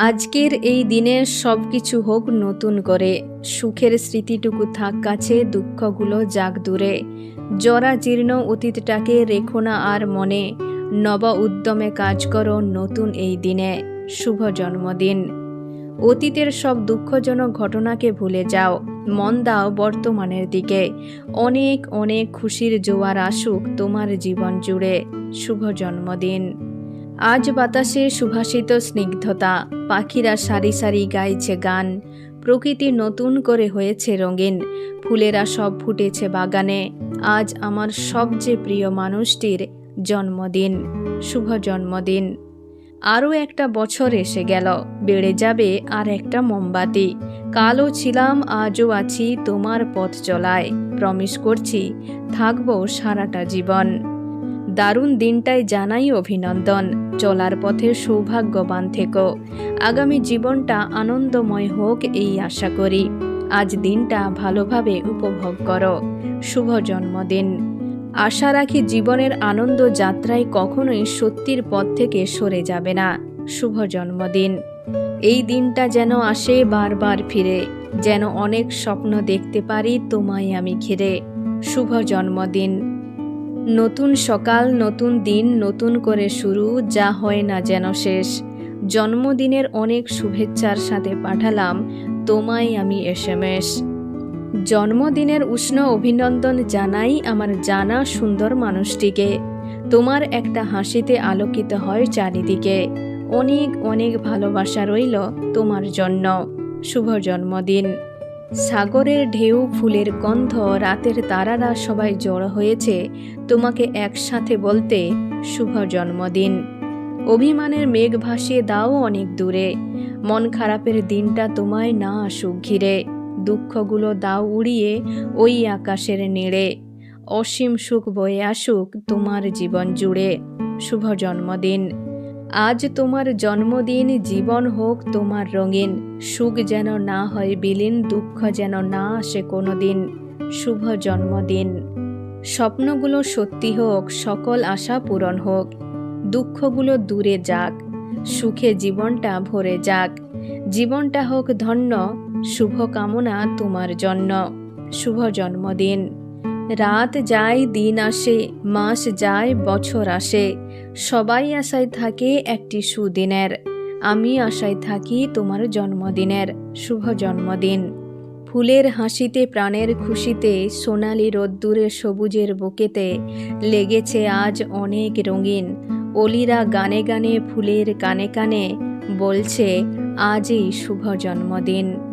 আজকের এই দিনে সব কিছু হোক নতুন করে, সুখের স্মৃতিটুকু থাক কাছে, দুঃখগুলো যাক দূরে। জরা জীর্ণ অতীতটাকে রেখো না আর মনে, নব উদ্যমে কাজ করো নতুন এই দিনে, শুভ জন্মদিন। অতীতের সব দুঃখজনক ঘটনাকে ভুলে যাও, মন দাও বর্তমানের দিকে। অনেক অনেক খুশির জোয়ার আসুক তোমার জীবন জুড়ে, শুভ জন্মদিন। আজ বাতাসে সুভাষিত স্নিগ্ধতা, পাখিরা সারি সারি গাইছে গান, প্রকৃতি নতুন করে হয়েছে রঙিন, ফুলেরা সব ফুটেছে বাগানে, আজ আমার সবচেয়ে প্রিয় মানুষটির জন্মদিন, শুভ জন্মদিন। আরও একটা বছর এসে গেল, বেড়ে যাবে আর একটা মোমবাতি। কালও ছিলাম, আজও আছি তোমার পথ চলায় প্রমিস করছি থাকব সারাটা জীবন। দারুণ দিনটায় জানাই অভিনন্দন। চলার পথে সৌভাগ্যবান থেকো। আগামী জীবনটা আনন্দময় হোক এই আশা করি। আজ দিনটা ভালোভাবে উপভোগ করো। শুভ জন্মদিন। আশা রাখি জীবনের আনন্দ যাত্রায় কখনোই সত্যির পথ থেকে সরে যাবে না। শুভ জন্মদিন। এই দিনটা যেন আসে বারবার ফিরে। যেন অনেক স্বপ্ন দেখতে পারি তোমায় আমি ঘিরে। শুভ জন্মদিন। নতুন সকাল, নতুন দিন, নতুন করে শুরু, যা হয় না যেন শেষ। জন্মদিনের অনেক শুভেচ্ছার সাথে পাঠালাম, তোমায় আমি এস এম এস। জন্মদিনের উষ্ণ অভিনন্দন জানাই আমার জানা সুন্দর মানুষটিকে। তোমার একটা হাসিতে আলোকিত হয় চারিদিকে। অনেক অনেক ভালোবাসা রইল তোমার জন্য। শুভ জন্মদিন। সাগরের ঢেউ, ফুলের গন্ধ, রাতের তারারা সবাই জড়ো হয়েছে। তোমাকে একসাথে বলতে শুভ জন্মদিন। অভিমানের মেঘ ভাসিয়ে দাও অনেক দূরে। মন খারাপের দিনটা তোমায় না আসুক ঘিরে। দুঃখগুলো দাও উড়িয়ে ওই আকাশের নেড়ে। অসীম সুখ বয়ে আসুক তোমার জীবন জুড়ে। শুভ জন্মদিন। আজ তোমার জন্মদিন, জীবন হোক তোমার রঙিন। সুখ যেন না হয় বিলীন, দুঃখ যেন না আসে কোনো দিন শুভ জন্মদিন। স্বপ্নগুলো সত্যি হোক, সকল আশা পূরণ হোক। দুঃখগুলো দূরে যাক, সুখে জীবনটা ভরে যাক। জীবনটা হোক ধন্য, শুভ কামনা তোমার জন্য। শুভ জন্মদিন। রাত যায়, দিন আসে, মাস যায়, বছর আসে। সবাই আশায় থাকে একটি সুদিনের। আমি আশায় থাকি তোমার জন্মদিনের, শুভ জন্মদিন। ফুলের হাসিতে, প্রাণের খুশিতে, সোনালি রোদ্দুরে, সবুজের বুকেতে লেগেছে আজ অনেক রঙিন। অলিরা গানে গানে, ফুলের কানে কানে বলছে, আজই শুভ জন্মদিন।